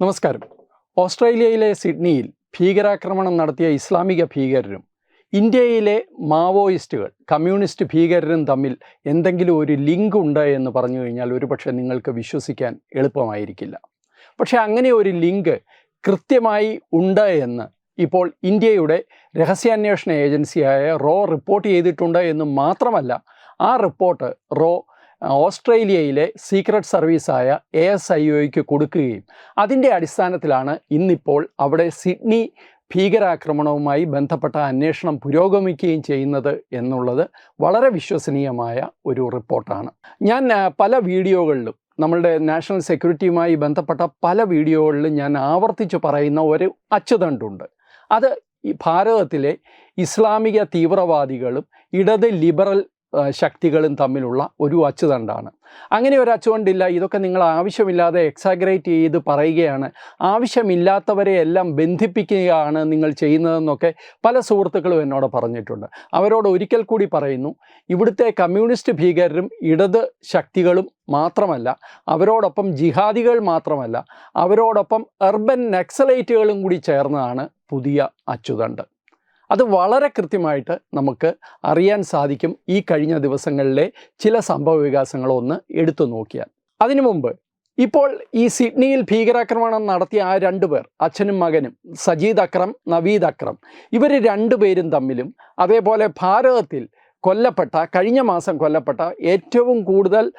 നമസ്കാരം. ഓസ്ട്രേലിയയിലെ സിഡ്നിയിൽ ഭീകരാക്രമണം നടത്തിയ ഇസ്ലാമിക ഭീകരരും ഇന്ത്യയിലെ മാവോയിസ്റ്റുകൾ കമ്മ്യൂണിസ്റ്റ് ഭീകരരും തമ്മിൽ എന്തെങ്കിലും ഒരു ലിങ്ക് ഉണ്ട് എന്ന് പറഞ്ഞു കഴിഞ്ഞാൽ ഒരുപക്ഷെ നിങ്ങൾക്ക് വിശ്വസിക്കാൻ എളുപ്പമായിരിക്കില്ല. പക്ഷേ അങ്ങനെ ഒരു ലിങ്ക് കൃത്യമായി ഉണ്ട് എന്ന് ഇപ്പോൾ ഇന്ത്യയുടെ രഹസ്യാന്വേഷണ ഏജൻസിയായ റോ റിപ്പോർട്ട് ചെയ്തിട്ടുണ്ട് എന്ന് മാത്രമല്ല ആ റിപ്പോർട്ട് റോ ഓസ്ട്രേലിയയിലെ സീക്രട്ട് സർവീസായ എ എസ് ഐ ഒയ്ക്ക് കൊടുക്കുകയും അതിന്റെ അടിസ്ഥാനത്തിലാണ് ഇന്നിപ്പോൾ അവിടെ സിഡ്നി ഭീകരാക്രമണവുമായി ബന്ധപ്പെട്ട അന്വേഷണം പുരോഗമിക്കുകയും ചെയ്യുന്നത് എന്നുള്ളത് വളരെ വിശ്വസനീയമായ ഒരു റിപ്പോർട്ടാണ്. ഞാൻ പല വീഡിയോകളിലും നമ്മളുടെ നാഷണൽ സെക്യൂരിറ്റിയുമായി ബന്ധപ്പെട്ട പല വീഡിയോകളിലും ഞാൻ ആവർത്തിച്ച് പറയുന്ന ഒരു അച്ചുതണ്ടുണ്ട്. അത് ഭാരതത്തിലെ ഇസ്ലാമിക തീവ്രവാദികളും ഇടത് ലിബറൽ ശക്തികളും തമ്മിലുള്ള ഒരു അച്ചുതണ്ടാണ്. അങ്ങനെ ഒരു അച്ചുതണ്ടില്ല ഇതൊക്കെ നിങ്ങൾ ആവശ്യമില്ലാതെ എക്സാഗ്രേറ്റ് ചെയ്ത് പറയുകയാണ്. ആവശ്യമില്ലാത്തവരെ എല്ലാം ബന്ധിപ്പിക്കുകയാണ് നിങ്ങൾ ചെയ്യുന്നതെന്നൊക്കെ പല സുഹൃത്തുക്കളും എന്നോട് പറഞ്ഞിട്ടുണ്ട്. അവരോട് ഒരിക്കൽ കൂടി പറയുന്നു ഇവിടുത്തെ കമ്മ്യൂണിസ്റ്റ് ഭീകരരും ഇടത് ശക്തികളും മാത്രമല്ല അവരോടൊപ്പം ജിഹാദികൾ മാത്രമല്ല അവരോടൊപ്പം അർബൻ നക്സലൈറ്റുകളും കൂടി ചേർന്നതാണ് പുതിയ അച്ചുതണ്ട്. അത് വളരെ കൃത്യമായിട്ട് നമുക്ക് അറിയാൻ സാധിക്കും ഈ കഴിഞ്ഞ ദിവസങ്ങളിലെ ചില സംഭവ വികാസങ്ങളൊന്ന് എടുത്തു നോക്കിയാൽ. അതിനു മുമ്പ് ഇപ്പോൾ ഈ സിഡ്നിയിൽ ഭീകരാക്രമണം നടത്തിയ ആ രണ്ടു പേർ അച്ഛനും മകനും സജീദ് അക്രം നവീദ് അക്രം ഇവർ രണ്ടുപേരും തമ്മിലും അതേപോലെ ഭാരതത്തിൽ കൊല്ലപ്പെട്ട കഴിഞ്ഞ മാസം കൊല്ലപ്പെട്ട ഏറ്റവും കൂടുതൽ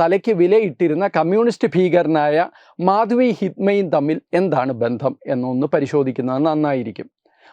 തലയ്ക്ക് വിലയിട്ടിരുന്ന കമ്മ്യൂണിസ്റ്റ് ഭീകരനായ മാധവി ഹിത്മയും തമ്മിൽ എന്താണ് ബന്ധം എന്നൊന്ന് പരിശോധിക്കുന്നത് നന്നായിരിക്കും.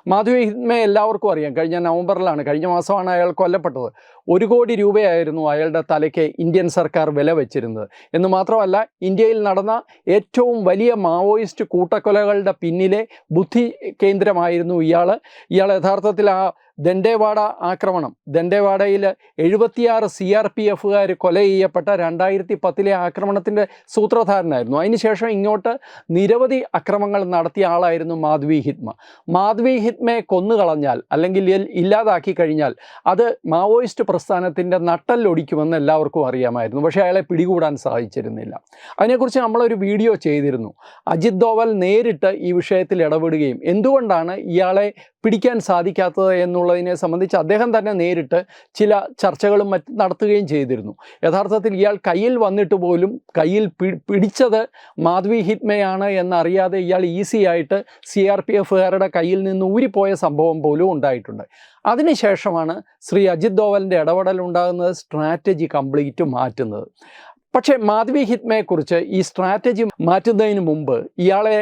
മാധവി ഹിത്മയെ എല്ലാവർക്കും അറിയാം. കഴിഞ്ഞ നവംബറിലാണ് കഴിഞ്ഞ മാസമാണ് അയാൾ കൊല്ലപ്പെട്ടത്. ഒരു കോടി രൂപയായിരുന്നു അയാളുടെ തലയ്ക്ക് ഇന്ത്യൻ സർക്കാർ വില വെച്ചിരുന്നത്. എന്ന് മാത്രമല്ല ഇന്ത്യയിൽ നടന്ന ഏറ്റവും വലിയ മാവോയിസ്റ്റ് കൂട്ടക്കൊലകളുടെ പിന്നിലെ ബുദ്ധി കേന്ദ്രമായിരുന്നു ഇയാൾ ഇയാൾ യഥാർത്ഥത്തിൽ ആ ദണ്ഡേവാഡ ആക്രമണം. ദണ്ഡേവാഡയിൽ എഴുപത്തിയാറ് സി ആർ പി എഫുകാർ കൊല ചെയ്യപ്പെട്ട രണ്ടായിരത്തി പത്തിലെ ആക്രമണത്തിന്റെ സൂത്രധാരനായിരുന്നു അതിനുശേഷം ഇങ്ങോട്ട് നിരവധി അക്രമങ്ങൾ നടത്തിയ ആളായിരുന്നു മാധവി ഹിത്മ. മാധവി ഹിത്മയെ കൊന്നുകളഞ്ഞാൽ അല്ലെങ്കിൽ ഇല്ലാതാക്കി കഴിഞ്ഞാൽ അത് മാവോയിസ്റ്റ് പ്രസ്ഥാനത്തിന്റെ നട്ടല്ലൊടിക്കുമെന്ന് എല്ലാവർക്കും അറിയാമായിരുന്നു. പക്ഷേ അയാളെ പിടികൂടാൻ സാധിച്ചിരുന്നില്ല. അതിനെക്കുറിച്ച് നമ്മളൊരു വീഡിയോ ചെയ്തിരുന്നു. അജിത് ദോവൽ നേരിട്ട് ഈ വിഷയത്തിൽ ഇടപെടുകയും എന്തുകൊണ്ടാണ് ഇയാളെ പിടിക്കാൻ സാധിക്കാത്തത് എന്നുള്ളതിനെ സംബന്ധിച്ച് അദ്ദേഹം തന്നെ നേരിട്ട് ചില ചർച്ചകളും മറ്റ് നടത്തുകയും ചെയ്തിരുന്നു. യഥാർത്ഥത്തിൽ ഇയാൾ കയ്യിൽ വന്നിട്ട് പോലും കയ്യിൽ പിടിച്ചത് മാധവി ഹിത്മയാണ് എന്നറിയാതെ ഇയാൾ ഈസി ആയിട്ട് സി ആർ പി എഫുകാരുടെ കയ്യിൽ നിന്ന് ഊരിപ്പോയ സംഭവം പോലും ഉണ്ടായിട്ടുണ്ട്. അതിനുശേഷമാണ് ശ്രീ അജിത് ദോവലിന്റെ ഇടപെടൽ ഉണ്ടാകുന്നത് സ്ട്രാറ്റജി കംപ്ലീറ്റ് മാറ്റുന്നത്. പക്ഷേ മാധവി ഹിത്മയെക്കുറിച്ച് ഈ സ്ട്രാറ്റജി മാറ്റുന്നതിന് മുമ്പ് ഇയാളെ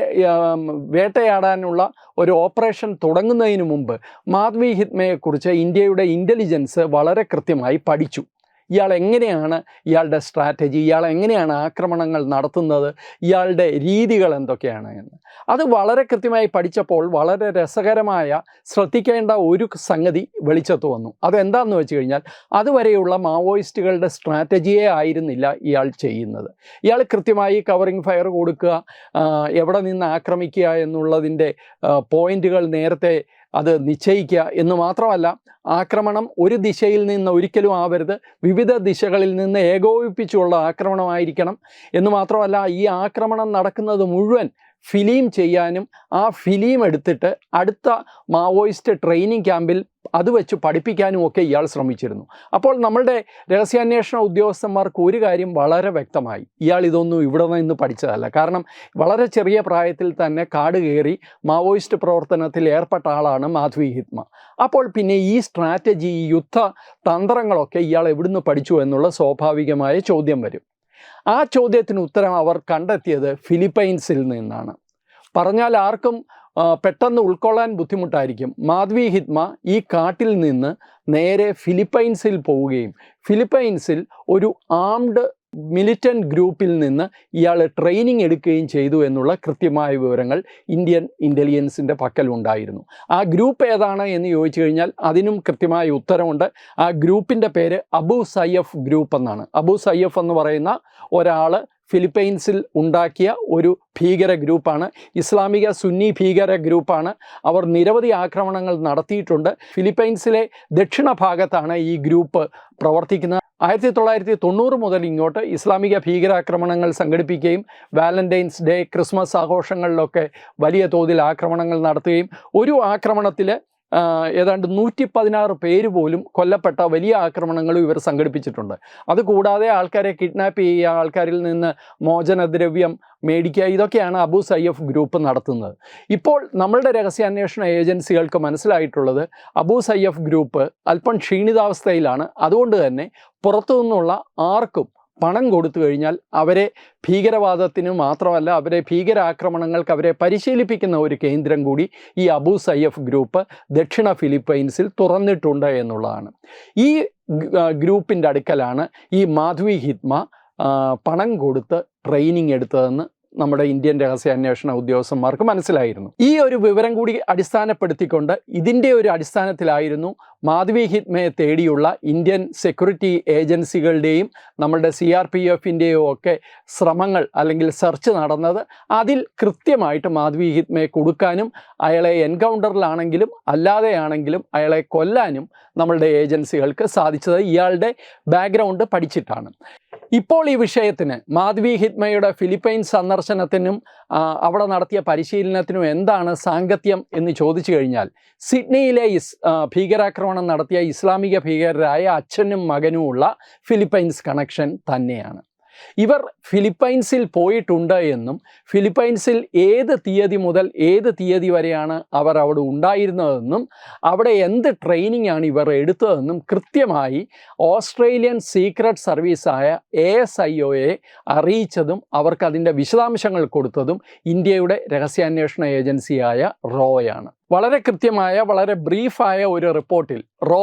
വേട്ടയാടാനുള്ള ഒരു ഓപ്പറേഷൻ തുടങ്ങുന്നതിന് മുമ്പ് മാധവി ഹിത്മയെക്കുറിച്ച് ഇന്ത്യയുടെ ഇന്റലിജൻസ് വളരെ കൃത്യമായി പഠിച്ചു. ഇയാൾ എങ്ങനെയാണ് ഇയാളുടെ സ്ട്രാറ്റജി ഇയാൾ എങ്ങനെയാണ് ആക്രമണങ്ങൾ നടത്തുന്നത് ഇയാളുടെ രീതികൾ എന്തൊക്കെയാണ് എന്ന്. അത് വളരെ കൃത്യമായി പഠിച്ചപ്പോൾ വളരെ രസകരമായ ശ്രദ്ധിക്കേണ്ട ഒരു സംഗതി വെളിച്ചത്ത് വന്നു. അതെന്താണെന്ന് വെച്ച് കഴിഞ്ഞാൽ അതുവരെയുള്ള മാവോയിസ്റ്റുകളുടെ സ്ട്രാറ്റജിയെ ആയിരുന്നില്ല ഇയാൾ ചെയ്യുന്നത്. ഇയാൾ കൃത്യമായി കവറിംഗ് ഫയർ കൊടുക്കുക എവിടെ നിന്ന് ആക്രമിക്കുക എന്നുള്ളതിന്റെ പോയിന്റുകൾ നേരത്തെ അത് നിശ്ചയിക്കുക എന്ന് മാത്രമല്ല ആക്രമണം ഒരു ദിശയിൽ നിന്ന് ഒരിക്കലും ആവരുത്. വിവിധ ദിശകളിൽ നിന്ന് ഏകോപിപ്പിച്ചുള്ള ആക്രമണമായിരിക്കണം എന്ന് മാത്രമല്ല ഈ ആക്രമണം നടക്കുന്നത് മുഴുവൻ ഫിലിം ചെയ്യാനും ആ ഫിലിം എടുത്തിട്ട് അടുത്ത മാവോയിസ്റ്റ് ട്രെയിനിങ് ക്യാമ്പിൽ അത് വെച്ച് പഠിപ്പിക്കാനും ഒക്കെ ഇയാൾ ശ്രമിച്ചിരുന്നു. അപ്പോൾ നമ്മളുടെ രഹസ്യാന്വേഷണ ഉദ്യോഗസ്ഥന്മാർക്ക് ഒരു കാര്യം വളരെ വ്യക്തമായി. ഇയാൾ ഇതൊന്നും ഇവിടെ നിന്ന് പഠിച്ചതല്ല. കാരണം വളരെ ചെറിയ പ്രായത്തിൽ തന്നെ കാട് കയറി മാവോയിസ്റ്റ് പ്രവർത്തനത്തിൽ ഏർപ്പെട്ട ആളാണ് മാധവി ഹിത്മ. അപ്പോൾ പിന്നെ ഈ സ്ട്രാറ്റജി യുദ്ധ തന്ത്രങ്ങളൊക്കെ ഇയാൾ എവിടുന്ന് പഠിച്ചു എന്നുള്ള സ്വാഭാവികമായ ചോദ്യം വരും. ആ ചോദ്യത്തിന് ഉത്തരം അവർ കണ്ടെത്തിയത് ഫിലിപ്പൈൻസിൽ നിന്നാണ്. പറഞ്ഞാൽ ആർക്കും പെട്ടെന്ന് ഉൾക്കൊള്ളാൻ ബുദ്ധിമുട്ടായിരിക്കും. മാധവി ഹിത്മ ഈ കാട്ടിൽ നിന്ന് നേരെ ഫിലിപ്പൈൻസിൽ പോവുകയും ഫിലിപ്പൈൻസിൽ ഒരു ആംഡ് മിലിറ്റന്റ് ഗ്രൂപ്പിൽ നിന്ന് ഇയാൾ ട്രെയിനിങ് എടുക്കുകയും ചെയ്തു എന്നുള്ള കൃത്യമായ വിവരങ്ങൾ ഇന്ത്യൻ ഇന്റലിജൻസിന്റെ പക്കലുണ്ടായിരുന്നു ആ ഗ്രൂപ്പ് ഏതാണ് എന്ന് ചോദിച്ചു കഴിഞ്ഞാൽ അതിനും കൃത്യമായ ഉത്തരമുണ്ട്. ആ ഗ്രൂപ്പിന്റെ പേര് അബു സയ്യഫ് ഗ്രൂപ്പ് എന്നാണ്. അബു സയ്യഫ് എന്ന് പറയുന്ന ഒരാൾ ഫിലിപ്പൈൻസിൽ ഉണ്ടാക്കിയ ഒരു ഭീകര ഗ്രൂപ്പാണ്. ഇസ്ലാമിക സുന്നി ഭീകര ഗ്രൂപ്പാണ്. അവർ നിരവധി ആക്രമണങ്ങൾ നടത്തിയിട്ടുണ്ട്. ഫിലിപ്പൈൻസിലെ ദക്ഷിണ ഭാഗത്താണ് ഈ ഗ്രൂപ്പ് പ്രവർത്തിക്കുന്നത്. ആയിരത്തി തൊള്ളായിരത്തി തൊണ്ണൂറ് മുതൽ ഇങ്ങോട്ട് ഇസ്ലാമിക ഭീകരാക്രമണങ്ങൾ സംഘടിപ്പിക്കുകയും വാലന്റൈൻസ് ഡേ ക്രിസ്മസ് ആഘോഷങ്ങളിലൊക്കെ വലിയ തോതിൽ ആക്രമണങ്ങൾ നടത്തുകയും ഒരു ആക്രമണത്തിൽ ഏതാണ്ട് നൂറ്റി പതിനാറ് പേര് പോലും കൊല്ലപ്പെട്ട വലിയ ആക്രമണങ്ങൾ ഇവർ സംഘടിപ്പിച്ചിട്ടുണ്ട്. അതുകൂടാതെ ആൾക്കാരെ കിഡ്നാപ്പ് ചെയ്യുക ആൾക്കാരിൽ നിന്ന് മോചനദ്രവ്യം മേടിക്കുക ഇതൊക്കെയാണ് അബു സയ്യഫ് ഗ്രൂപ്പ് നടത്തുന്നത്. ഇപ്പോൾ നമ്മളുടെ രഹസ്യാന്വേഷണ ഏജൻസികൾക്ക് മനസ്സിലായിട്ടുള്ളത് അബു സയ്യഫ് ഗ്രൂപ്പ് അല്പം ക്ഷീണിതാവസ്ഥയിലാണ്. അതുകൊണ്ട് തന്നെ പുറത്തു നിന്നുള്ള ആർക്കും പണം കൊടുത്തു കഴിഞ്ഞാൽ അവരെ ഭീകരവാദത്തിന് മാത്രമല്ല അവരെ ഭീകരാക്രമണങ്ങൾക്ക് അവരെ പരിശീലിപ്പിക്കുന്ന ഒരു കേന്ദ്രം കൂടി ഈ അബു സയ്യഫ് ഗ്രൂപ്പ് ദക്ഷിണ ഫിലിപ്പൈൻസിൽ തുറന്നിട്ടുണ്ട് എന്നുള്ളതാണ്. ഈ ഗ്രൂപ്പിന്റെ അടുക്കലാണ് ഈ മാധവി ഹിത്മ പണം കൊടുത്ത് ട്രെയിനിങ് എടുത്തതെന്ന് നമ്മുടെ ഇന്ത്യൻ രഹസ്യാന്വേഷണ ഉദ്യോഗസ്ഥന്മാർക്ക് മനസ്സിലായിരുന്നു. ഈ ഒരു വിവരം കൂടി അടിസ്ഥാനപ്പെടുത്തിക്കൊണ്ട് ഇതിന്റെ ഒരു അടിസ്ഥാനത്തിലായിരുന്നു മാധവി ഹിത്മയെ തേടിയുള്ള ഇന്ത്യൻ സെക്യൂരിറ്റി ഏജൻസികളുടെയും നമ്മുടെ സി ആർ പി എഫിന്റെയോ ഒക്കെ ശ്രമങ്ങൾ അല്ലെങ്കിൽ സെർച്ച് നടന്നത് അതിൽ കൃത്യമായിട്ട് മാധവി ഹിത്മയെ കൊടുക്കാനും അയാളെ എൻകൗണ്ടറിലാണെങ്കിലും അല്ലാതെയാണെങ്കിലും അയാളെ കൊല്ലാനും നമ്മളുടെ ഏജൻസികൾക്ക് സാധിച്ചത് ഇയാളുടെ ബാക്ക്ഗ്രൗണ്ട് പഠിച്ചിട്ടാണ്. ഇപ്പോൾ ഈ വിഷയത്തിന് മാധവി ഹിത്മയുടെ ഫിലിപ്പൈൻ സന്ദർശനത്തിനും അവിടെ നടത്തിയ പരിശീലനത്തിനും എന്താണ് സാങ്കത്യം എന്ന് ചോദിച്ചു കഴിഞ്ഞാൽ സിഡ്നിയിലെ ഇസ് ഭീകരാക്രമണം നടത്തിയ ഇസ്ലാമിക ഭീകരരായ അച്ഛനും മകനുമുള്ള ഫിലിപ്പൈൻസ് കണക്ഷൻ തന്നെയാണ്. ഇവർ ഫിലിപ്പൈൻസിൽ പോയിട്ടുണ്ട് എന്നും ഫിലിപ്പൈൻസിൽ ഏത് തീയതി മുതൽ ഏത് തീയതി വരെയാണ് അവർ അവിടെ ഉണ്ടായിരുന്നതെന്നും അവിടെ എന്ത് ട്രെയിനിങ് ആണ് ഇവർ എടുത്തതെന്നും കൃത്യമായി ഓസ്ട്രേലിയൻ സീക്രട്ട് സർവീസായ എ എസ് ഐ ഒയെ അറിയിച്ചതും അവർക്ക് അതിന്റെ വിശദാംശങ്ങൾ കൊടുത്തതും ഇന്ത്യയുടെ രഹസ്യാന്വേഷണ ഏജൻസിയായ റോയാണ് വളരെ കൃത്യമായ വളരെ ബ്രീഫായ ഒരു റിപ്പോർട്ടിൽ റോ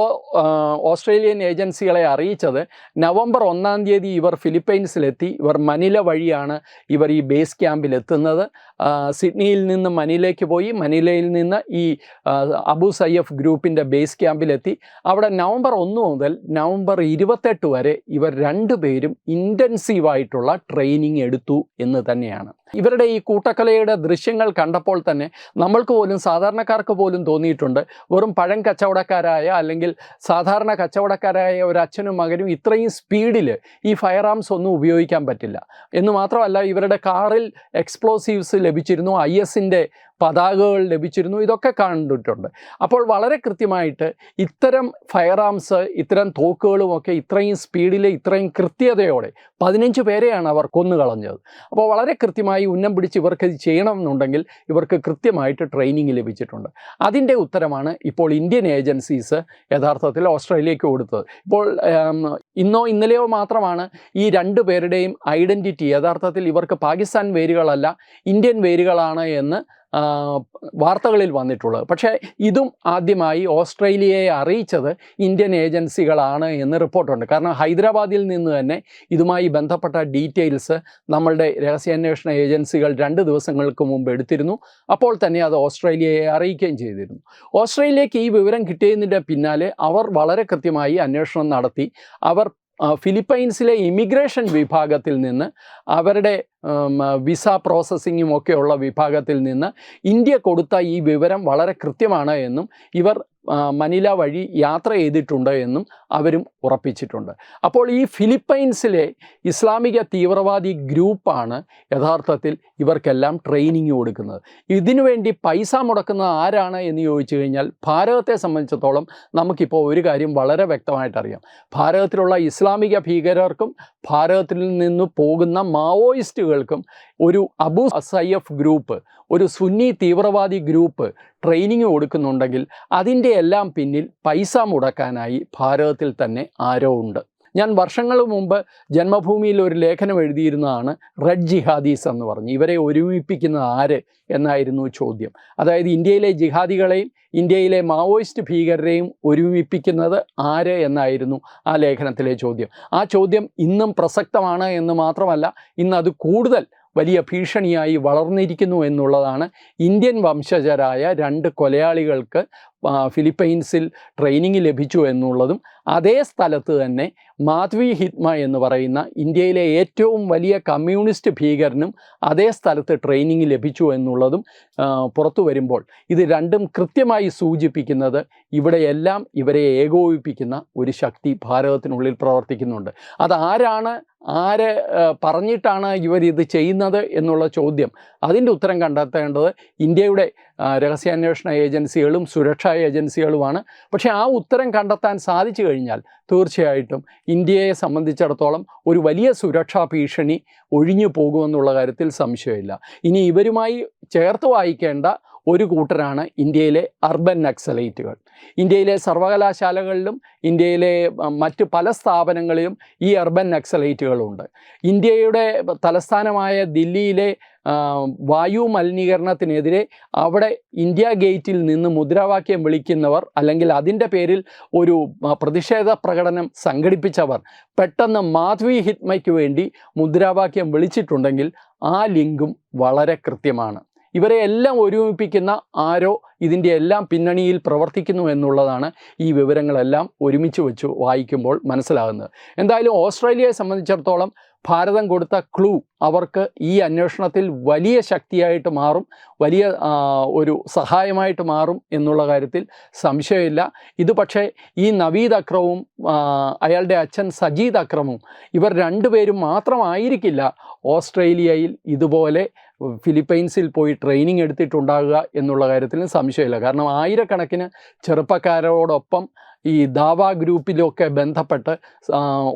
ഓസ്ട്രേലിയൻ ഏജൻസികളെ അറിയിച്ചത് നവംബർ ഒന്നാം തീയതി ഇവർ ഫിലിപ്പൈൻസിലെത്തി. ഇവർ മനില വഴിയാണ് ഇവർ ഈ ബേസ് ക്യാമ്പിൽ എത്തുന്നത് സിഡ്നിയിൽ നിന്ന് മനിലയ്ക്ക് പോയി. മനിലയിൽ നിന്ന് ഈ അബു സയ്യഫ് ഗ്രൂപ്പിന്റെ ബേസ് ക്യാമ്പിലെത്തി. അവിടെ നവംബർ ഒന്ന് മുതൽ നവംബർ ഇരുപത്തെട്ട് വരെ ഇവർ രണ്ടുപേരും ഇന്റൻസീവായിട്ടുള്ള ട്രെയിനിങ് എടുത്തു എന്ന് തന്നെയാണ്. ഇവരുടെ ഈ കൂട്ടക്കലയുടെ ദൃശ്യങ്ങൾ കണ്ടപ്പോൾ തന്നെ നമ്മൾക്ക് പോലും സാധാരണക്കാർക്ക് പോലും തോന്നിയിട്ടുണ്ട്. വെറും പഴം കച്ചവടക്കാരായ അല്ലെങ്കിൽ സാധാരണ കച്ചവടക്കാരായ ഒരു അച്ഛനും മകനും ഇത്രയും സ്പീഡിൽ ഈ ഫയർ ആംസ് ഒന്നും ഉപയോഗിക്കാൻ പറ്റില്ല. എന്ന് മാത്രമല്ല ഇവരുടെ കാറിൽ എക്സ്പ്ലോസീവ്സ് ലഭിച്ചിരുന്നു ഐ എസിന്റെ പതാകകൾ ലഭിച്ചിരുന്നു ഇതൊക്കെ കണ്ടിട്ടുണ്ട്. അപ്പോൾ വളരെ കൃത്യമായിട്ട് ഇത്തരം ഫയർ ആംസ് ഇത്തരം തോക്കുകളുമൊക്കെ ഇത്രയും സ്പീഡിൽ ഇത്രയും കൃത്യതയോടെ പതിനഞ്ച് പേരെയാണ് അവർ കൊന്നുകളഞ്ഞത്. അപ്പോൾ വളരെ കൃത്യമായി ഉന്നം പിടിച്ച് ഇവർക്ക് ഇത് ചെയ്യണമെന്നുണ്ടെങ്കിൽ ഇവർക്ക് കൃത്യമായിട്ട് ട്രെയിനിങ് ലഭിച്ചിട്ടുണ്ട്. അതിന്റെ ഉത്തരമാണ് ഇപ്പോൾ ഇന്ത്യൻ ഏജൻസീസ് യഥാർത്ഥത്തിൽ ഓസ്ട്രേലിയക്ക് കൊടുത്തത്. ഇപ്പോൾ ഇന്നോ ഇന്നലെയോ മാത്രമാണ് ഈ രണ്ട് പേരുടെയും ഐഡന്റിറ്റി യഥാർത്ഥത്തിൽ ഇവർക്ക് പാകിസ്ഥാൻ വേരുകളല്ല ഇന്ത്യൻ വേരുകളാണ് എന്ന് വാർത്തകളിൽ വന്നിട്ടുള്ളത്. പക്ഷേ ഇതും ആദ്യമായി ഓസ്ട്രേലിയയെ അറിയിച്ചത് ഇന്ത്യൻ ഏജൻസികളാണ് എന്ന് റിപ്പോർട്ടുണ്ട്. കാരണം ഹൈദരാബാദിൽ നിന്ന് തന്നെ ഇതുമായി ബന്ധപ്പെട്ട ഡീറ്റെയിൽസ് നമ്മളുടെ രഹസ്യാന്വേഷണ ഏജൻസികൾ രണ്ട് ദിവസങ്ങൾക്ക് മുമ്പ് എടുത്തിരുന്നു. അപ്പോൾ തന്നെ അത് ഓസ്ട്രേലിയയെ അറിയിക്കുകയും ചെയ്തിരുന്നു. ഓസ്ട്രേലിയക്ക് ഈ വിവരം കിട്ടിയതിന്റെ പിന്നാലെ അവർ വളരെ കൃത്യമായി അന്വേഷണം നടത്തി. അവർ ഫിലിപ്പൈൻസിലെ ഇമിഗ്രേഷൻ വിഭാഗത്തിൽ നിന്ന് അവരുടെ വിസ പ്രോസസ്സിങ്ങും ഒക്കെയുള്ള വിഭാഗത്തിൽ നിന്ന് ഇന്ത്യ കൊടുത്ത ഈ വിവരം വളരെ കൃത്യമാണ് എന്നും ഇവർ മനില വഴി യാത്ര ചെയ്തിട്ടുണ്ട് എന്നും അവരും ഉറപ്പിച്ചിട്ടുണ്ട്. അപ്പോൾ ഈ ഫിലിപ്പൈൻസിലെ ഇസ്ലാമിക തീവ്രവാദി ഗ്രൂപ്പാണ് യഥാർത്ഥത്തിൽ ഇവർക്കെല്ലാം ട്രെയിനിങ് കൊടുക്കുന്നത്. ഇതിനുവേണ്ടി പൈസ മുടക്കുന്നത് ആരാണ് എന്ന് ചോദിച്ചു കഴിഞ്ഞാൽ ഭാരതത്തെ സംബന്ധിച്ചിടത്തോളം നമുക്കിപ്പോൾ ഒരു കാര്യം വളരെ വ്യക്തമായിട്ടറിയാം ഭാരതത്തിലുള്ള ഇസ്ലാമിക ഭീകരർക്കും ഭാരതത്തിൽ നിന്ന് പോകുന്ന മാവോയിസ്റ്റുകൾക്കും ഒരു അബു സയ്യഫ് ഗ്രൂപ്പ് ഒരു സുന്നി തീവ്രവാദി ഗ്രൂപ്പ് ട്രെയിനിങ് കൊടുക്കുന്നുണ്ടെങ്കിൽ അതിന്റെ എല്ലാം പിന്നിൽ പൈസ മുടക്കാനായി ഭാരതത്തിൽ തന്നെ ആരോ ഉണ്ട്. ഞാൻ വർഷങ്ങൾ മുമ്പ് ജന്മഭൂമിയിൽ ഒരു ലേഖനം എഴുതിയിരുന്നതാണ് റെഡ് ജിഹാദീസ് എന്ന് പറഞ്ഞ്. ഇവരെ ഒരുമിപ്പിക്കുന്നത് ആര് എന്നായിരുന്നു ചോദ്യം. അതായത് ഇന്ത്യയിലെ ജിഹാദികളെയും ഇന്ത്യയിലെ മാവോയിസ്റ്റ് ഭീകരരെയും ഒരുമിപ്പിക്കുന്നത് ആര് എന്നായിരുന്നു ആ ലേഖനത്തിലെ ചോദ്യം. ആ ചോദ്യം ഇന്നും പ്രസക്തമാണ് എന്ന് മാത്രമല്ല ഇന്ന് അത് കൂടുതൽ വലിയ ഭീഷണിയായി വളർന്നിരിക്കുന്നു എന്നുള്ളതാണ് ഇന്ത്യൻ വംശജരായ രണ്ട് കൊലയാളികൾക്ക് ഫിലിപ്പൈൻസിൽ ട്രെയിനിങ് ലഭിച്ചു എന്നുള്ളതും അതേ സ്ഥലത്ത് തന്നെ മാധവി ഹിത്മ എന്ന് പറയുന്ന ഇന്ത്യയിലെ ഏറ്റവും വലിയ കമ്മ്യൂണിസ്റ്റ് ഭീകരനും അതേ സ്ഥലത്ത് ട്രെയിനിങ് ലഭിച്ചു എന്നുള്ളതും പുറത്തു വരുമ്പോൾ ഇത് രണ്ടും കൃത്യമായി സൂചിപ്പിക്കുന്നത് ഇവിടെയെല്ലാം ഇവരെ ഏകോപിപ്പിക്കുന്ന ഒരു ശക്തി ഭാരതത്തിനുള്ളിൽ പ്രവർത്തിക്കുന്നുണ്ട്. അതാരാണ് ആര് പറഞ്ഞിട്ടാണ് ഇവർ ഇത് ചെയ്യുന്നത് എന്നുള്ള ചോദ്യം. അതിന്റെ ഉത്തരം കണ്ടെത്തേണ്ടത് ഇന്ത്യയുടെ രഹസ്യാന്വേഷണ ഏജൻസികളും സുരക്ഷാ ഏജൻസികളുമാണ്. പക്ഷേ ആ ഉത്തരം കണ്ടെത്താൻ സാധിച്ചു കഴിഞ്ഞാൽ തീർച്ചയായിട്ടും ഇന്ത്യയെ സംബന്ധിച്ചിടത്തോളം ഒരു വലിയ സുരക്ഷാ ഭീഷണി ഒഴിഞ്ഞു പോകുമെന്നുള്ള കാര്യത്തിൽ സംശയമില്ല. ഇനി ഇവരുമായി ചേർത്ത് വായിക്കേണ്ട ഒരു കൂട്ടരാണ് ഇന്ത്യയിലെ അർബൻ നക്സലൈറ്റുകൾ. ഇന്ത്യയിലെ സർവകലാശാലകളിലും ഇന്ത്യയിലെ മറ്റ് പല സ്ഥാപനങ്ങളിലും ഈ അർബൻ നക്സലൈറ്റുകളുണ്ട്. ഇന്ത്യയുടെ തലസ്ഥാനമായ ദില്ലിയിലെ വായു മലിനീകരണത്തിനെതിരെ അവിടെ ഇന്ത്യ ഗേറ്റിൽ നിന്ന് മുദ്രാവാക്യം വിളിക്കുന്നവർ അല്ലെങ്കിൽ അതിന്റെ പേരിൽ ഒരു പ്രതിഷേധ പ്രകടനം സംഘടിപ്പിച്ചവർ പെട്ടെന്ന് മാധവി ഹിത്മയ്ക്ക് വേണ്ടി മുദ്രാവാക്യം വിളിച്ചിട്ടുണ്ടെങ്കിൽ ആ ലിങ്കും വളരെ കൃത്യമാണ്. ഇവരെ എല്ലാം ഒരുമിപ്പിക്കുന്ന ആരോ ഇതിന്റെ എല്ലാം പിന്നണിയിൽ പ്രവർത്തിക്കുന്നു എന്നുള്ളതാണ് ഈ വിവരങ്ങളെല്ലാം ഒരുമിച്ച് വെച്ച് വായിക്കുമ്പോൾ മനസ്സിലാകുന്നത്. എന്തായാലും ഓസ്ട്രേലിയയെ സംബന്ധിച്ചിടത്തോളം ഭാരതം കൊടുത്ത ക്ലൂ അവർക്ക് ഈ അന്വേഷണത്തിൽ വലിയ ശക്തിയായിട്ട് മാറും വലിയ ഒരു സഹായമായിട്ട് മാറും എന്നുള്ള കാര്യത്തിൽ സംശയമില്ല. ഇത് പക്ഷേ ഈ നവീദ് അക്രവും അയാളുടെ അച്ഛൻ സജീദ് അക്രമും ഇവർ രണ്ടുപേരും മാത്രമായിരിക്കില്ല ഓസ്ട്രേലിയയിൽ ഇതുപോലെ ഫിലിപ്പൈൻസിൽ പോയി ട്രെയിനിങ് എടുത്തിട്ടുണ്ടാകുക എന്നുള്ള കാര്യത്തിൽ സംശയമില്ല. കാരണം ആയിരക്കണക്കിന് ചെറുപ്പക്കാരോടൊപ്പം ഈ ദാവ ഗ്രൂപ്പിലൊക്കെ ബന്ധപ്പെട്ട്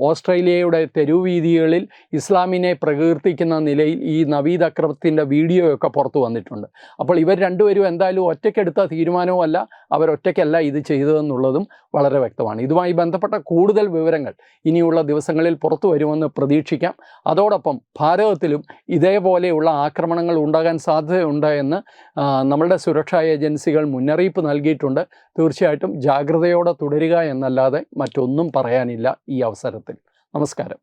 ഓസ്ട്രേലിയയുടെ തെരുവീതികളിൽ ഇസ്ലാമിനെ പ്രകീർത്തിക്കുന്ന നിലയിൽ ഈ നവീദ് അക്രമത്തിന്റെ വീഡിയോയൊക്കെ പുറത്തു വന്നിട്ടുണ്ട്. അപ്പോൾ ഇവർ രണ്ടുപേരും എന്തായാലും ഒറ്റയ്ക്കെടുത്ത തീരുമാനവുമല്ല അവരൊറ്റയ്ക്കല്ല ഇത് ചെയ്തതെന്നുള്ളതും വളരെ വ്യക്തമാണ്. ഇതുമായി ബന്ധപ്പെട്ട കൂടുതൽ വിവരങ്ങൾ ഇനിയുള്ള ദിവസങ്ങളിൽ പുറത്തു വരുമെന്ന് പ്രതീക്ഷിക്കാം. അതോടൊപ്പം ഭാരതത്തിലും ഇതേപോലെയുള്ള ആക്രമണങ്ങൾ ഉണ്ടാകാൻ സാധ്യതയുണ്ട് എന്ന് നമ്മുടെ സുരക്ഷാ ഏജൻസികൾ മുന്നറിയിപ്പ് നൽകിയിട്ടുണ്ട്. തീർച്ചയായിട്ടും ജാഗ്രതയോടെ തുടരുക എന്നല്ലാതെ മറ്റൊന്നും പറയാനില്ല ഈ അവസരത്തിൽ. നമസ്കാരം.